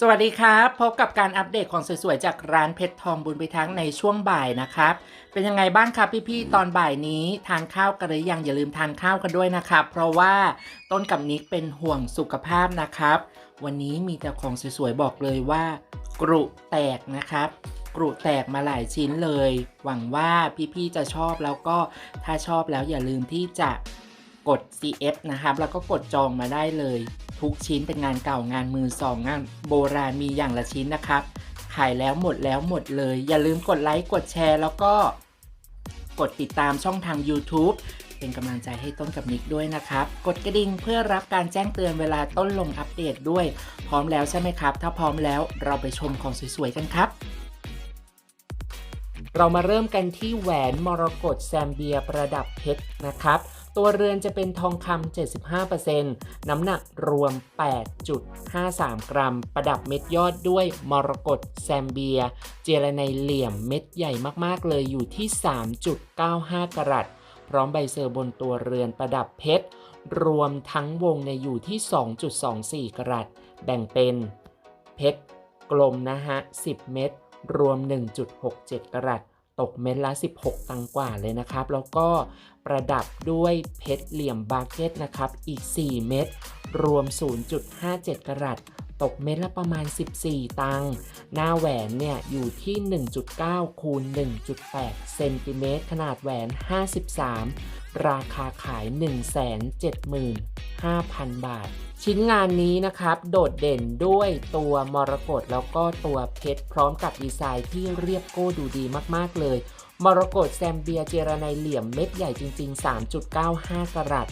สวัสดีครับ พบกับการอัปเดตของสวยๆ จากร้านเพชรทองบุญไปทั้งในช่วงบ่ายนะครับ เป็นยังไงบ้างครับพี่ๆ ตอนบ่ายนี้ทานข้าวกันหรือยังอย่าลืมทานข้าวกันด้วยนะครับ เพราะว่าต้นกับนิกเป็นห่วงสุขภาพนะครับ วันนี้มีแต่ของสวยๆ บอกเลยว่า กรุแตกนะครับ กรุแตกมาหลายชิ้นเลย หวังว่าพี่ๆ จะชอบแล้วก็ถ้าชอบแล้วอย่าลืมที่จะกด CF นะครับ แล้วก็กดจองมาได้เลย ทุกชิ้นเป็นงานเก่างานมือสองงานโบราณมีอย่างละชิ้นนะครับ ขายแล้วหมดแล้วหมดเลย อย่าลืมกดไลค์กดแชร์ แล้วก็กดติดตามช่องทาง YouTube เป็นกำลังใจให้ต้นกับนิกด้วยนะครับ กดกระดิ่งเพื่อรับการแจ้งเตือนเวลาต้นลงอัปเดตด้วย พร้อมแล้วใช่ไหมครับ ถ้าพร้อมแล้วเราไปชมของสวยๆกันครับ เรามาเริ่มกันที่แหวนมรกตแซมเบียประดับเพชรนะครับ ตัวเรือนจะเป็นทองคำ75%น้ำหนักรวม 8.53 กรัม ประดับเม็ดยอดด้วยมรกตแซมเบีย เจลาไนเหลี่ยมเม็ดใหญ่มากๆเลยอยู่ที่ 3.95 กรัตพร้อมใบเซอร์บนตัวเรือนประดับเพชร รวมทั้งวงในอยู่ที่ 2.24 กรัตแบ่งเป็นเพชรกลมนะฮะ 10 เม็ดรวม 1.67 กรัต ตกเม็ดละ 16 ตังกว่าเลยนะครับ แล้วก็ประดับด้วยเพชรเหลี่ยมบาร์เก็ตนะครับ อีก 4 เม็ดรวม 0.57 กรัต ตกเม็ดละประมาณ 14 ตังค์ หน้าแหวนเนี่ยอยู่ที่ 1.9 คูณ 1.8 เซนติเมตร ขนาดแหวน 53 ราคาขาย 175,000 บาท ชิ้นงานนี้นะครับ โดดเด่นด้วยตัวมรกตแล้วก็ตัวเพชรพร้อมกับดีไซน์ที่เรียบโก้ดูดีมาก ๆ เลย มรกตแซมเบียเจรไนเหลี่ยมเม็ดใหญ่จริง ๆ 3.95 กรัต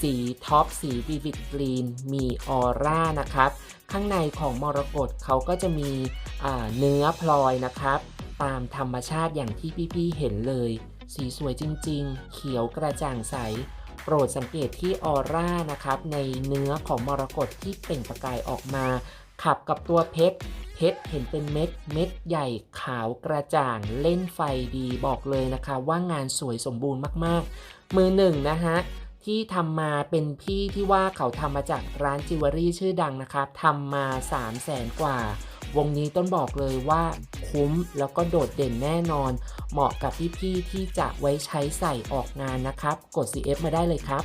สีท็อปสีวิวิดกรีนมีออร่านะครับ ข้างในของมรกตเขาก็จะมีเนื้อพลอยนะครับ ตามธรรมชาติอย่างที่พี่ๆเห็นเลย สีสวยจริงๆ เขียวกระจ่างใส โปรดสังเกตที่ออร่านะครับ ในเนื้อของมรกตที่เปล่งประกายออกมา ขับกับตัวเพชรเพชรเห็นเป็นเม็ดเม็ดใหญ่ขาวกระจ่างเล่นไฟดีบอกเลยนะคะ ว่างานสวยสมบูรณ์มากๆ มือหนึ่งนะฮะ ที่ทำมาเป็นพี่ที่ว่าเขาทำมาจากร้านจิวเวลรี่ชื่อดังนะครับทำมา 3 0 0แสนกว่า วงนี้ต้นบอกเลยว่าคุ้มแล้วก็โดดเด่นแน่นอน เหมาะกับพี่ๆที่จะไว้ใช้ใส่ออกงานนะครับ กด CF มาได้เลยครับ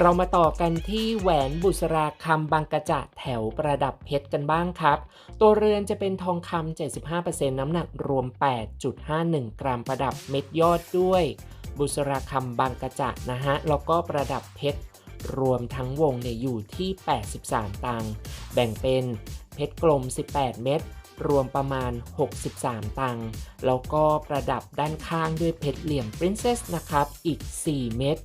เรามาต่อกันที่แหวนบุษราคำบางกระจะแถวประดับเพชรกันบ้างครับ ตัวเรือนจะเป็นทองคำ75%น้ำหนักรวม 8.51 กรัมประดับเม็ดยอดด้วย บุษราคำบางกระจะนะฮะ แล้วก็ประดับเพชรรวมทั้งวงเนี่ยอยู่ที่ 83 ตังค์แบ่งเป็นเพชรกลม 18 เม็ดรวมประมาณ 63 ตังค์ แล้วก็ประดับด้านข้างด้วยเพชรเหลี่ยม Princess นะครับ อีก 4 เม็ด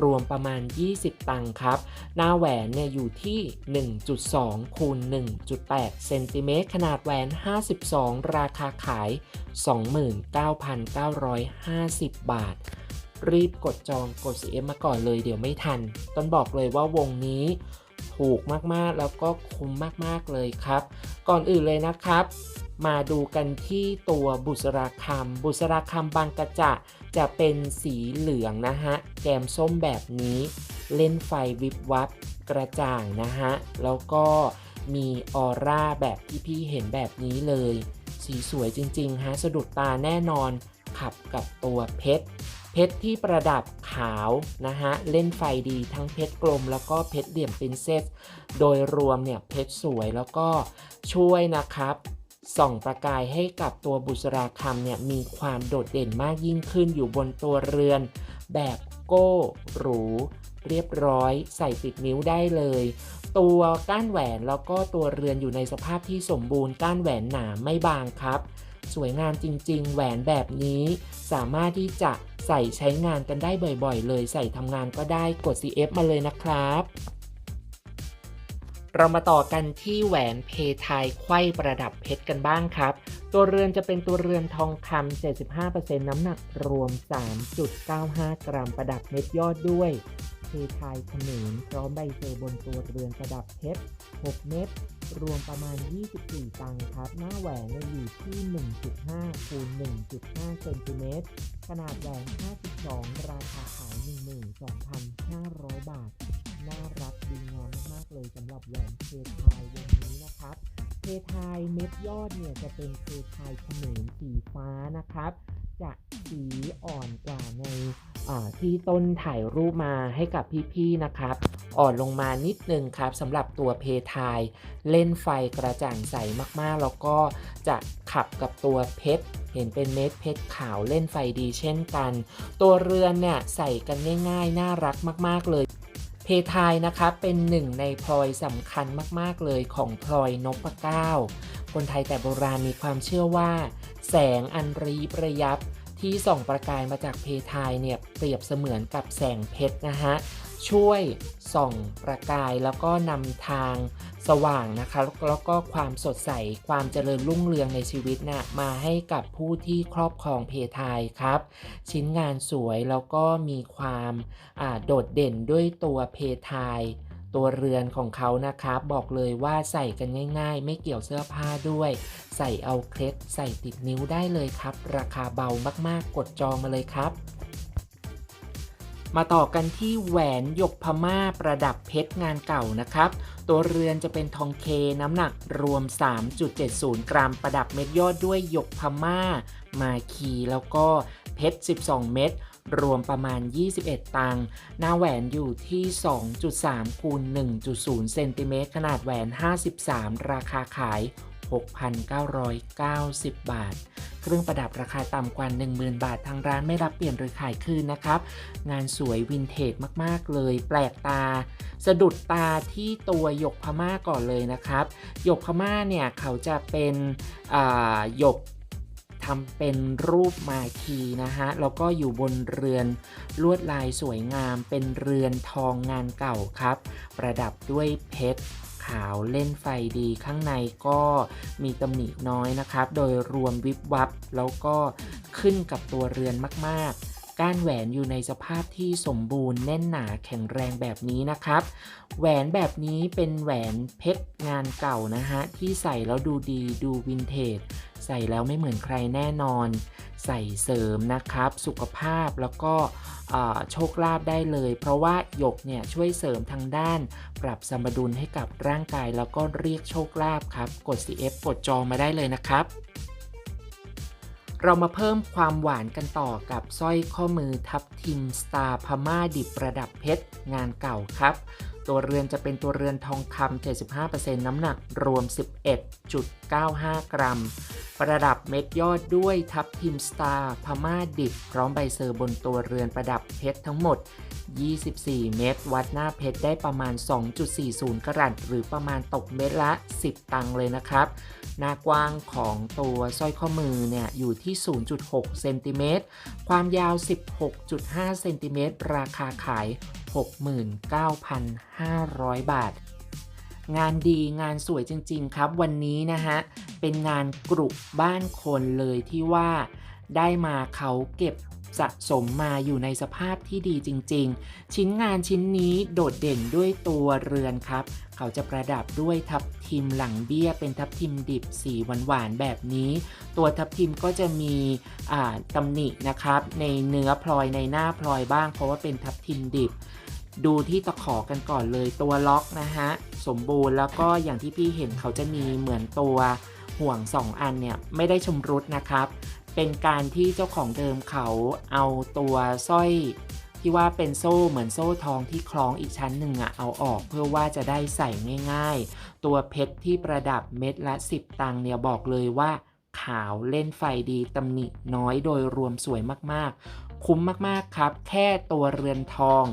รวมประมาณ 20 ตังค์ครับ หน้าแหวนเนี่ยอยู่ที่ 1.2 คูณ 1.8 เซนติเมตร ขนาดแหวน 52 ราคาขาย 29,950 บาท รีบกดจองกด CM มาก่อนเลยเดี๋ยวไม่ทัน ต้นบอกเลยว่าวงนี้ถูกมากๆแล้วก็คุ้มมากๆเลยครับ ก่อนอื่นเลยนะครับ มาดูกันที่ตัวบุษราคำบุษราคำบางกระจะจะเป็นสีเหลืองนะฮะ แกมส้มแบบนี้ เล่นไฟวิบวับกระจ่างนะฮะ แล้วก็มีออร่าแบบที่พี่เห็นแบบนี้เลย สีสวยจริงๆฮะสะดุดตาแน่นอนขับกับตัวเพชร เพชรที่ประดับขาวนะฮะเล่นไฟดีทั้งเพชรกลม แล้วก็เพชรเหลี่ยมปรินเซสโดยรวมเนี่ยเพชรสวยแล้วก็ช่วยนะครับส่องประกายให้กับตัวบุษราคำเนี่ยมีความโดดเด่นมากยิ่งขึ้นอยู่บนตัวเรือน แบบโก้หรู เรียบร้อย ใส่ติดนิ้วได้เลย ตัวก้านแหวนแล้วก็ตัวเรือนอยู่ในสภาพที่สมบูรณ์ก้านแหวนหนาไม่บางครับ สวยงามจริง ๆ แหวนแบบนี้ สามารถที่จะใส่ใช้งานกันได้บ่อยๆ เลย ใส่ทำงานก็ได้กด CF มาเลยนะครับ เรามาต่อกันที่แหวนเพทายไขว้ประดับเพชรกันบ้างครับ ตัวเรือนจะเป็นตัวเรือนทองคำ75%น้ำหนักรวม 3.95 กรัมประดับเม็ดยอดด้วยเพทายเขมรพร้อมใบเซอร์บนตัวเรือนประดับเพชร 6 เม็ด รวมประมาณ 24 ตังค์ครับ หน้าแหวนอยู่ที่ 1.5 คูณ 1.5 เซนติเมตร ขนาดแหวน 52 ราคาขาย 12,500 บาท น่ารักดีงามมากๆเลยสำหรับแหวนเพทายวงนี้นะครับเทายเม็ดยอดเนี่ยจะเป็นเพทายเขมรสีฟ้านะครับ จะสีอ่อนกว่าในที่ต้นถ่ายรูปมาให้กับพี่ๆนะครับ อ่อนลงมานิดนึงครับสำหรับตัวเพทายเล่นไฟกระจ่างใสมากๆ แล้วก็จะขับกับตัวเพชรเห็นเป็นเม็ดเพชรขาวเล่นไฟดีเช่นกัน ตัวเรือนเนี่ยใส่กันง่ายๆ น่ารักมากๆเลยเพทายนะครับเป็นหนึ่งในพลอยสำคัญมากๆเลยของพลอยนพเก้าคนไทยแต่โบราณมีความเชื่อว่า แสงอันรีประยับที่ส่องประกายมาจากเพทายเนี่ยเปรียบเสมือนกับแสงเพชรนะฮะช่วยส่องประกายแล้วก็นำทางสว่างนะคะแล้วก็ความสดใสความเจริญรุ่งเรืองในชีวิตนะ่ะมาให้กับผู้ที่ครอบครองเพทายครับ ชิ้นงานสวยแล้วก็มีความโดดเด่นด้วยตัวเพทาย ตัวเรือนของเขานะครับบอกเลยว่าใส่กันง่าย ๆ ไม่เกี่ยวเสื้อผ้าด้วย ใส่เอาเคล็ดใส่ติดนิ้วได้เลยครับ ราคาเบามากๆ กดจองมาเลยครับมาต่อกันที่แหวนหยกพม่าประดับเพชรงานเก่านะครับ ตัวเรือนจะเป็นทองเคน้ำหนักรวม 3.70 กรัม ประดับเม็ดยอดด้วยหยกพม่า มาคีแล้วก็เพชร 12 เม็ด รวมประมาณ 21 ตังค์หน้าแหวนอยู่ที่ 2.3คูณ1.0เซนติเมตรขนาดแหวน 53 ราคาขาย 6,990 บาท เครื่องประดับราคาต่ำกว่า 10,000 บาททางร้านไม่รับเปลี่ยนหรือขายคืนนะครับ งานสวยวินเทจมากๆเลย แปลกตา สะดุดตาที่ตัวหยกพม่าก่อนเลยนะครับ หยกพม่าเนี่ยเขาจะเป็นหยก ทำเป็นรูปมาคีนะฮะ แล้วก็อยู่บนเรือนลวดลายสวยงาม เป็นเรือนทองงานเก่าครับ ประดับด้วยเพชรขาวเล่นไฟดีข้างในก็มีตำหนิน้อยนะครับ โดยรวมวิบวับ แล้วก็ขึ้นกับตัวเรือนมากๆก้านแหวนอยู่ในสภาพที่สมบูรณ์แน่นหนาแข็งแรงแบบนี้นะครับ แหวนแบบนี้เป็นแหวนเพชรงานเก่านะฮะ ที่ใส่แล้วดูดีดูวินเทจ ใส่แล้วไม่เหมือนใครแน่นอน ใส่เสริมนะครับ สุขภาพแล้วก็โชคลาภได้เลย เพราะว่าหยกเนี่ยช่วยเสริมทางด้าน ปรับสมดุลให้กับร่างกายแล้วก็เรียกโชคลาภครับ กด CF กดจองมาได้เลยนะครับเรามาเพิ่มความหวานกันต่อกับสร้อยข้อมือทับทิมสตาร์พม่าดิบประดับเพชรงานเก่าครับ ตัวเรือนจะเป็นตัวเรือนทองคำ75%น้ำหนักรวม 11.95 กรัม ประดับเม็ดยอดด้วยทับทิมสตาร์พม่าดิบ พร้อมใบเซอร์บนตัวเรือนประดับเพชรทั้งหมด 24 เม็ดวัดหน้าเพชรได้ประมาณ 2.40 กรัตหรือประมาณตกเม็ดละ 10 ตังค์เลยนะครับ หน้ากว้างของตัวสร้อยข้อมือเนี่ยอยู่ที่ 0.6 เซนติเมตร ความยาว 16.5 เซนติเมตร ราคาขาย 69,500 บาท งานดีงานสวยจริง ๆ ครับ วันนี้นะฮะ เป็นงานกรุบ้านคนเลยที่ว่าได้มาเขาเก็บ สะสมมาอยู่ในสภาพที่ดีจริง ๆ ชิ้นงานชิ้นนี้โดดเด่นด้วยตัวเรือนครับ เขาจะประดับด้วยทับทิมหลังเบี้ย เป็นทับทิมดิบสีหวานๆแบบนี้ ตัวทับทิมก็จะมีตำหนินะครับ ในเนื้อพลอยในหน้าพลอยบ้าง เพราะว่าเป็นทับทิมดิบดูที่ตะขอกันก่อนเลยตัวล็อกนะฮะ สมบูรณ์แล้วก็อย่างที่พี่เห็นเขาจะมีเหมือนตัวห่วง 2 อันเนี่ย ไม่ได้ชำรุดนะครับ เป็นการที่เจ้าของเดิมเขาเอาตัวสร้อยที่ว่าเป็นโซ่เหมือนโซ่ทองที่คล้องอีกชั้นหนึ่งอะเอาออกเพื่อว่าจะได้ใส่ง่ายๆ ตัวเพชรที่ประดับเม็ดละ 10 ตังเนี่ยบอกเลยว่า ขาวเล่นไฟดีตำหนิน้อยโดยรวมสวยมากๆ คุ้มมากๆครับ แค่ตัวเรือนทอง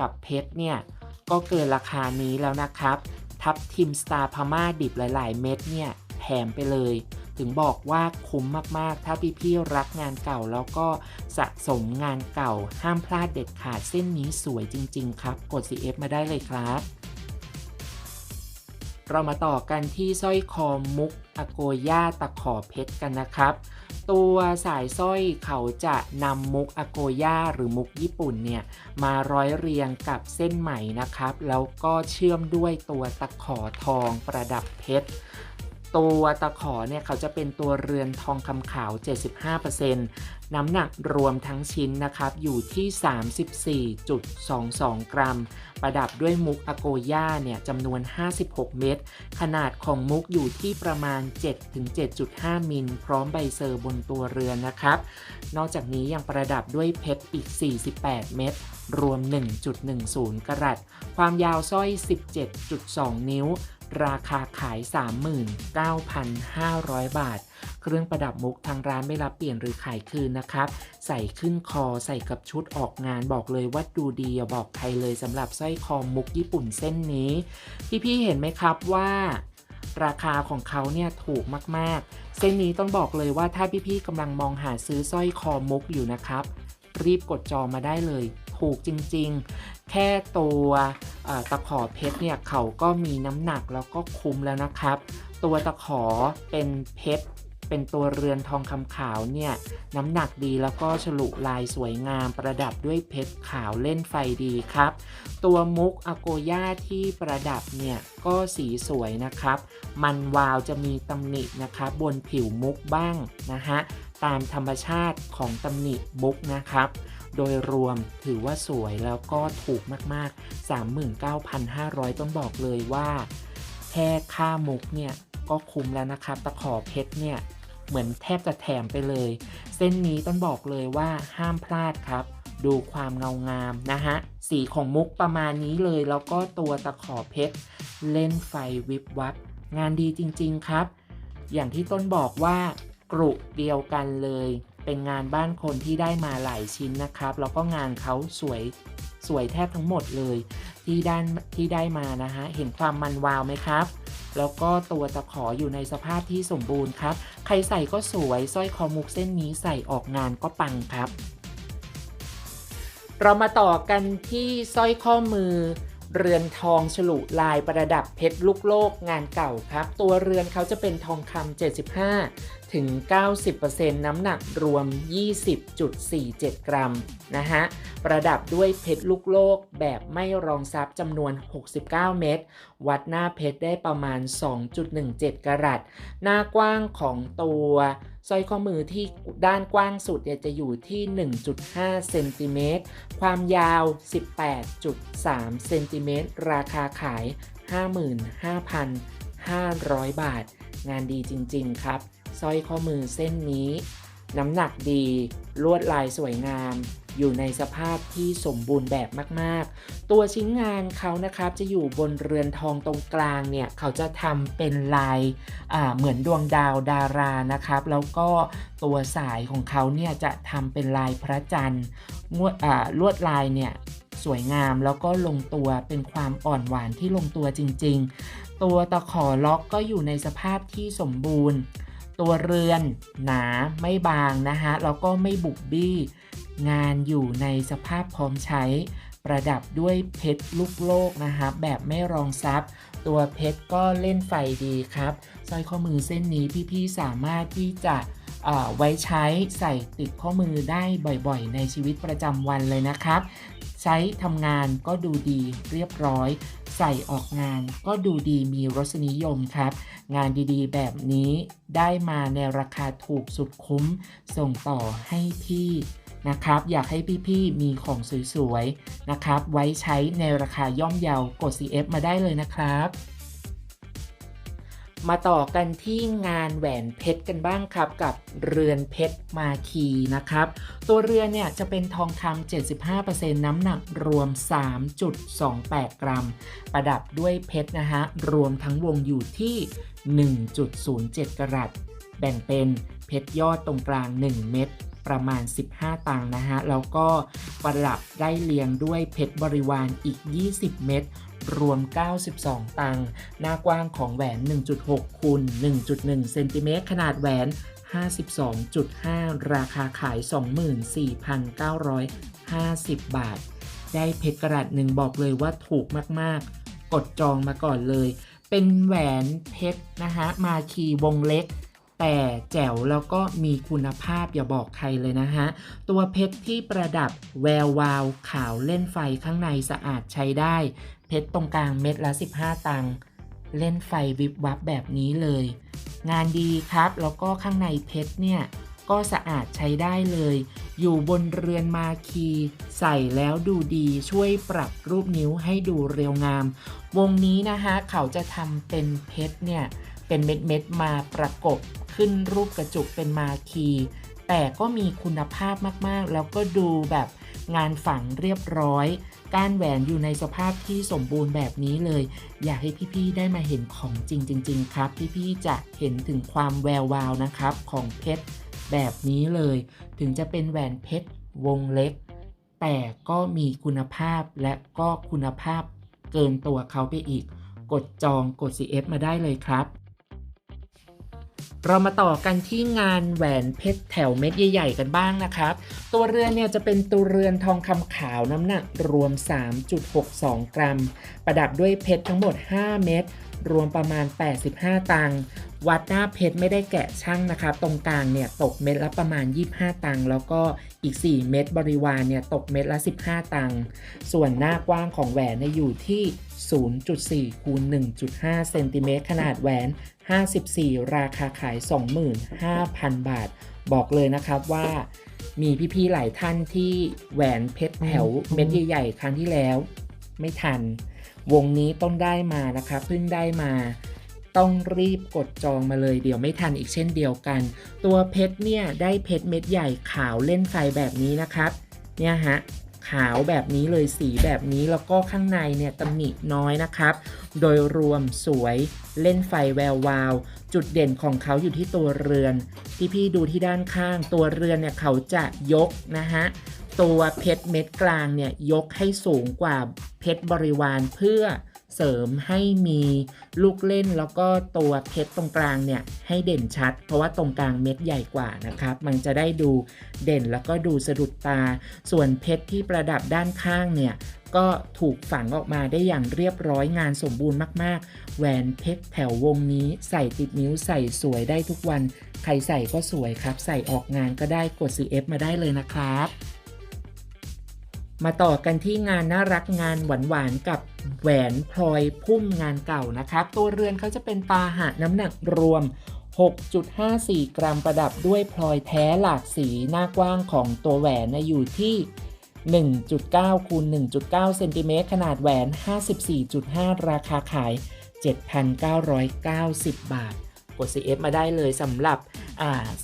กับเพชรเนี่ย ก็เกินราคานี้แล้วนะครับ ทับทิมสตาร์พม่าดิบหลาย ๆ เม็ดเนี่ยแถมไปเลย ถึงบอกว่าคุ้มมากๆ ถ้าพี่ๆรักงานเก่าแล้วก็สะสมงานเก่าห้ามพลาดเด็ดขาดเส้นนี้สวยจริง ๆ ครับ กด CF มาได้เลยครับเรามาต่อกันที่สร้อยคอมุกอโกย่าตะขอเพชรกันนะครับ ตัวสายสร้อยเขาจะนำมุกอโกย่าหรือมุกญี่ปุ่นเนี่ยมาร้อยเรียงกับเส้นไหมนะครับ แล้วก็เชื่อมด้วยตัวตะขอทองประดับเพชร ตัวตะขอเนี่ยเขาจะเป็นตัวเรือนทองคำขาว 75%น้ำหนักรวมทั้งชิ้นนะครับ อยู่ที่ 34.22 กรัม ประดับด้วยมุกอโกย่าเนี่ยจำนวน 56 เม็ด ขนาดของมุกอยู่ที่ประมาณ 7-7.5 มิล พร้อมใบเซอร์บนตัวเรือนนะครับ นอกจากนี้ยังประดับด้วยเพชรอีก 48 เม็ด รวม 1.10 กรัต ความยาวสร้อย 17.2 นิ้ว ราคาขาย 39,500 บาท เครื่องประดับมุกทางร้านไม่รับเปลี่ยนหรือขายคืนนะครับ ใส่ขึ้นคอใส่กับชุดออกงานบอกเลยว่าดูดีอย่าบอกใครเลยสำหรับสร้อยคอมุกญี่ปุ่นเส้นนี้ พี่ๆเห็นไหมครับว่าราคาของเขาเนี่ยถูกมากๆ เส้นนี้ต้องบอกเลยว่าถ้าพี่ๆกำลังมองหาซื้อสร้อยคอมุกอยู่นะครับ รีบกดจองมาได้เลย ถูกจริงๆ แค่ตัวตะขอเพชรเนี่ยเขาก็มีน้ำหนักแล้วก็คุ้มแล้วนะครับ ตัวตะขอเป็นเพชรเป็นตัวเรือนทองคำขาวเนี่ยน้ำหนักดีแล้วก็ฉลุลายสวยงามประดับด้วยเพชรขาวเล่นไฟดีครับ ตัวมุกอโกย่าที่ประดับเนี่ยก็สีสวยนะครับ มันวาวจะมีตำหนินะครับบนผิวมุกบ้างนะฮะตามธรรมชาติของตำหนิมุกนะครับ โดยรวมถือว่าสวยแล้วก็ถูกมากๆ 39,500 ต้องบอกเลยว่าแค่ค่ามุกเนี่ยก็คุ้มแล้วนะครับตะขอเพชรเนี่ยเหมือนแทบจะแถมไปเลย เส้นนี้ต้องบอกเลยว่าห้ามพลาดครับ ดูความเงางามนะฮะ สีของมุกประมาณนี้เลย แล้วก็ตัวตะขอเพชร เล่นไฟวิบวับ งานดีจริงๆครับ อย่างที่ต้นบอกว่ากรุเดียวกันเลย เป็นงานบ้านคนที่ได้มาหลายชิ้นนะครับ แล้วก็งานเขาสวยสวยแทบทั้งหมดเลยที่ด้านที่ได้มานะฮะเห็นความมันวาวไหมครับ แล้วก็ตัวตะขออยู่ในสภาพที่สมบูรณ์ครับ ใครใส่ก็สวยสร้อยคอมุกเส้นนี้ใส่ออกงานก็ปังครับ เรามาต่อกันที่สร้อยข้อมือ เรือนทองฉลุลายประดับเพชรลูกโลกงานเก่าครับ ตัวเรือนเขาจะเป็นทองคำ75 ถึง 90%น้ำหนักรวม 20.47 กรัมนะฮะ ประดับด้วยเพชรลูกโลกแบบไม่รองซับจำนวน 69 เม็ดวัดหน้าเพชรได้ประมาณ 2.17 กรัต หน้ากว้างของตัวสร้อยข้อมือที่ด้านกว้างสุดเนี่ยจะอยู่ที่ 1.5 เซนติเมตร ความยาว 18.3 เซนติเมตร ราคาขาย 55,500 บาท งานดีจริง ๆ ครับ สร้อยข้อมือเส้นนี้ น้ำหนักดี ลวดลายสวยงาม อยู่ในสภาพที่สมบูรณ์แบบมาก ๆ ตัวชิ้นงานเขานะครับจะอยู่บนเรือนทองตรงกลางเนี่ยเขาจะทำเป็นลายเหมือนดวงดาวดารานะครับ แล้วก็ตัวสายของเขาเนี่ยจะทำเป็นลายพระจันทร์งวดลวดลายเนี่ยสวยงามแล้วก็ลงตัวเป็นความอ่อนหวานที่ลงตัวจริง ๆ ตัวตะขอล็อกก็อยู่ในสภาพที่สมบูรณ์ ตัวเรือนหนาไม่บางนะฮะแล้วก็ไม่บุบบี้ งานอยู่ในสภาพพร้อมใช้ ประดับด้วยเพชรลูกโลกนะคะแบบไม่รองซับตัวเพชรก็เล่นไฟดีครับสร้อยข้อมือเส้นนี้พี่ๆสามารถที่จะไว้ใช้ใส่ติดข้อมือได้บ่อยๆ ในชีวิตประจำวันเลยนะครับ ใช้ทำงานก็ดูดีเรียบร้อย ใส่ออกงานก็ดูดีมีรสนิยมครับ งานดีๆ แบบนี้ได้มาในราคาถูกสุดคุ้ม ส่งต่อให้พี่ นะครับ อยากให้พี่ๆมีของสวยๆนะครับ ไว้ใช้ในราคาย่อมเยาวกด CF มาได้เลยนะครับ มาต่อกันที่งานแหวนเพชรกันบ้างครับ กับเรือนเพชรมาคีนะครับ ตัวเรือนเนี่ยจะเป็นทองคำ75%น้ำหนักรวม 3.28 กรัม ประดับด้วยเพชรนะฮะ รวมทั้งวงอยู่ที่ 1.07 กรัตแบ่งเป็นเพชรยอดตรงกลาง 1 เม็ด ประมาณ 15 ตังค์นะฮะ แล้วก็ประดับได้เรียงด้วยเพชรบริวารอีก 20 เม็ดรวม 92 ตังค์ หน้ากว้างของแหวน 1.6คูณ1.1 เซนติเมตร ขนาดแหวน 52.5 ราคาขาย 24,950 บาท ได้เพชรกระดัษหนึ่งบอกเลยว่าถูกมาก ๆ กดจองมาก่อนเลย เป็นแหวนเพชรนะฮะมาคีวงเล็ก แต่แจ๋วแล้วก็มีคุณภาพอย่าบอกใครเลยนะฮะ ตัวเพชรที่ประดับแวววาวขาวเล่นไฟข้างในสะอาดใช้ได้ เพชรตรงกลางเม็ดละ 15 ตังค์เล่นไฟวิบวับแบบนี้เลย งานดีครับ แล้วก็ข้างในเพชรเนี่ย ก็สะอาดใช้ได้เลย อยู่บนเรือนมาคี ใส่แล้วดูดีช่วยปรับรูปนิ้วให้ดูเรียวงาม วงนี้นะคะเขาจะทำเป็นเพชรเนี่ย เป็นเม็ดๆมาประกบ ขึ้นรูปกระจุกเป็นมาคี แต่ก็มีคุณภาพมากๆ แล้วก็ดูแบบงานฝังเรียบร้อย ก้านแหวนอยู่ในสภาพที่สมบูรณ์แบบนี้เลย อยากให้พี่ๆได้มาเห็นของจริงจริง ๆ ครับ พี่ๆจะเห็นถึงความแวววาวนะครับของเพชรแบบนี้เลย ถึงจะเป็นแหวนเพชรวงเล็ก แต่ก็มีคุณภาพและก็คุณภาพเกินตัวเขาไปอีก กดจองกด CF มาได้เลยครับ เรามาต่อกันที่งานแหวนเพชรแถวเม็ดใหญ่ๆกันบ้างนะครับ ตัวเรือนเนี่ยจะเป็นตัวเรือนทองคำขาวน้ำหนักรวม 3.62 กรัม ประดับด้วยเพชรทั้งหมด 5 เม็ดรวมประมาณ 85 ตังค์วัดหน้าเพชรไม่ได้แกะช่างนะครับ ตรงกลางเนี่ยตกเม็ดละประมาณ 25 ตังค์แล้วก็อีก 4 เม็ดบริวารเนี่ยตกเม็ดละ 15 ตังค์ส่วนหน้ากว้างของแหวนเนี่ยอยู่ที่ 0.4 คูณ 1.5 เซนติเมตรขนาดแหวน 54 ราคาขาย 25,000 บาท บอกเลยนะครับว่ามีพี่ๆหลายท่านที่แหวนเพชรแถวเม็ดใหญ่ๆ ครั้งที่แล้ว ไม่ทัน วงนี้ต้องได้มานะครับเพิ่งได้มาต้องรีบกดจองมาเลยเดี๋ยวไม่ทันอีกเช่นเดียวกัน ตัวเพชรเนี่ยได้เพชรเม็ดใหญ่ขาวเล่นไฟแบบนี้นะครับ เนี่ยฮะขาวแบบนี้เลยสีแบบนี้แล้วก็ข้างในเนี่ยตำหนิน้อยนะครับ โดยรวมสวยเล่นไฟแวววาว จุดเด่นของเขาอยู่ที่ตัวเรือน ที่พี่ดูที่ด้านข้าง ตัวเรือนเนี่ยเขาจะยกนะฮะตัวเพชรเม็ดกลางเนี่ยยกให้สูงกว่า เพชรบริวารเพื่อเสริมให้มีลูกเล่นแล้วก็ตัวเพชรตรงกลางเนี่ยให้เด่นชัด เพราะว่าตรงกลางเม็ดใหญ่กว่านะครับ มันจะได้ดูเด่นแล้วก็ดูสะดุดตา ส่วนเพชรที่ประดับด้านข้างเนี่ยก็ถูกฝังออกมาได้อย่างเรียบร้อยงานสมบูรณ์มากๆ แหวนเพชรแถววงนี้ใส่ติดนิ้วใส่สวยได้ทุกวัน ใครใส่ก็สวยครับ ใส่ออกงานก็ได้กด CF มาได้เลยนะครับ มาต่อกันที่งานน่ารักงานหวานๆกับแหวนพลอยพุ่มงานเก่านะครับ ตัวเรือนเขาจะเป็นปาหะน้ำหนักรวม 6.54 กรัมประดับด้วยพลอยแท้หลากสีหน้ากว้างของตัวแหวนอยู่ที่ 1.9คูณ1.9เซนติเมตรขนาดแหวน 54.5 ราคาขาย 7,990 บาท กด CF มาได้เลยสำหรับ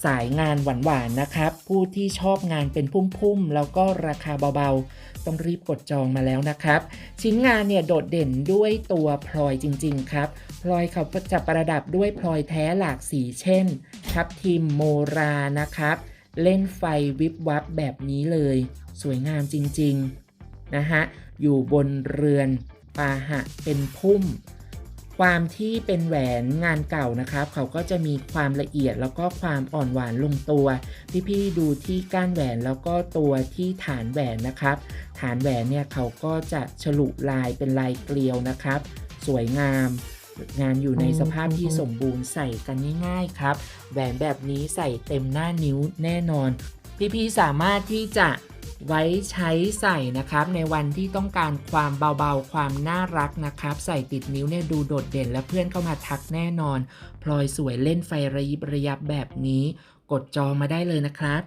สายงานหวานๆนะครับ ผู้ที่ชอบงานเป็นพุ่มๆ แล้วก็ราคาเบาๆ ต้องรีบกดจองมาแล้วนะครับ ชิ้นงานเนี่ยโดดเด่นด้วยตัวพลอยจริง ๆ ครับ พลอยเขาจะประดับด้วยพลอยแท้หลากสีเช่นทับทิมโมรานะครับ เล่นไฟวิบวับแบบนี้เลย สวยงามจริงๆนะฮะอยู่บนเรือนปาหะเป็นพุ่ม ความที่เป็นแหวนงานเก่านะครับ เขาก็จะมีความละเอียดแล้วก็ความอ่อนหวานลงตัว พี่ๆดูที่ก้านแหวนแล้วก็ตัวที่ฐานแหวนนะครับ ฐานแหวนเนี่ยเขาก็จะฉลุลายเป็นลายเกลียวนะครับ สวยงาม งานอยู่ในสภาพที่สมบูรณ์ใส่กันง่ายๆครับ แหวนแบบนี้ใส่เต็มหน้านิ้วแน่นอน พี่ๆสามารถที่จะ ไว้ใช้ใส่นะครับในวันที่ต้องการความเบาๆ ความน่ารักนะครับ ใส่ติดนิ้วเนี่ยดูโดดเด่นและเพื่อนเข้ามาทักแน่นอน พลอยสวยเล่นไฟระยิบระยับแบบนี้ กดจองมาได้เลยนะครับ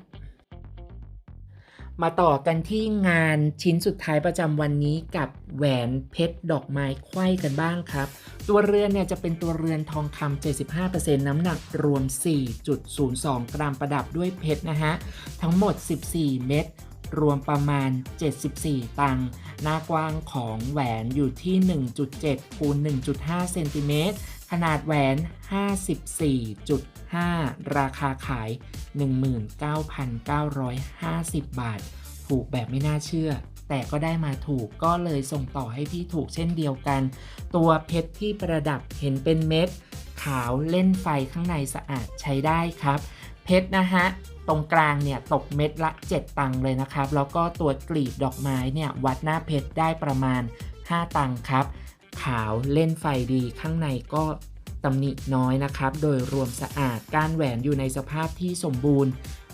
มาต่อกันที่งานชิ้นสุดท้ายประจำวันนี้กับแหวนเพชรดอกไม้ไขว้กันบ้างครับ ตัวเรือนเนี่ยจะเป็นตัวเรือนทองคำ75%น้ำหนักรวม 4.02 กรัมประดับด้วยเพชรนะฮะ ทั้งหมด 14 เม็ด รวมประมาณ 74 ตังค์หน้ากว้างของแหวนอยู่ที่ 1.7คูณ1.5 เซนติเมตร ขนาดแหวน 54.5 ราคาขาย 19,950 บาท ถูกแบบไม่น่าเชื่อแต่ก็ได้มาถูกก็เลยส่งต่อให้พี่ถูกเช่นเดียวกัน ตัวเพชรที่ประดับเห็นเป็นเม็ด ขาวเล่นไฟข้างในสะอาดใช้ได้ครับ เพชรนะฮะตรงกลางเนี่ยตกเม็ดละ 7 ตังค์เลยนะครับ แล้วก็ตัวกลีบดอกไม้เนี่ยวัดหน้าเพชรได้ประมาณ 5 ตังค์ครับ ขาวเล่นไฟดีข้างในก็ตำหนิน้อยนะครับ โดยรวมสะอาดก้านแหวนอยู่ในสภาพที่สมบูรณ์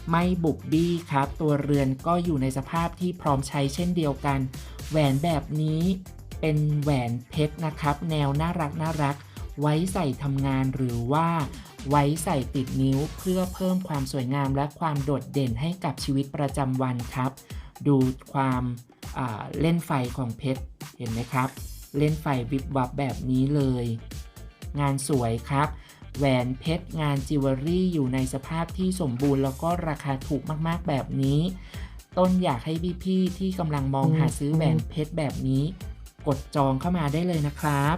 ไม่บุบบี้ครับ ตัวเรือนก็อยู่ในสภาพที่พร้อมใช้เช่นเดียวกัน แหวนแบบนี้เป็นแหวนเพชรนะครับ แนวน่ารักน่ารัก ไว้ใส่ทำงานหรือว่า ไว้ใส่ติดนิ้วเพื่อเพิ่มความสวยงามและความโดดเด่นให้กับชีวิตประจำวันครับ ดูความอ่าเล่นไฟของเพชรเห็นไหมครับ เล่นไฟวิบวับแบบนี้เลย งานสวยครับ แหวนเพชรงานจิวเวลรี่อยู่ในสภาพที่สมบูรณ์แล้วก็ราคาถูกมากๆแบบนี้ ต้นอยากให้พี่ๆที่กำลังมองหาซื้อแหวนเพชรแบบนี้ กดจองเข้ามาได้เลยนะครับ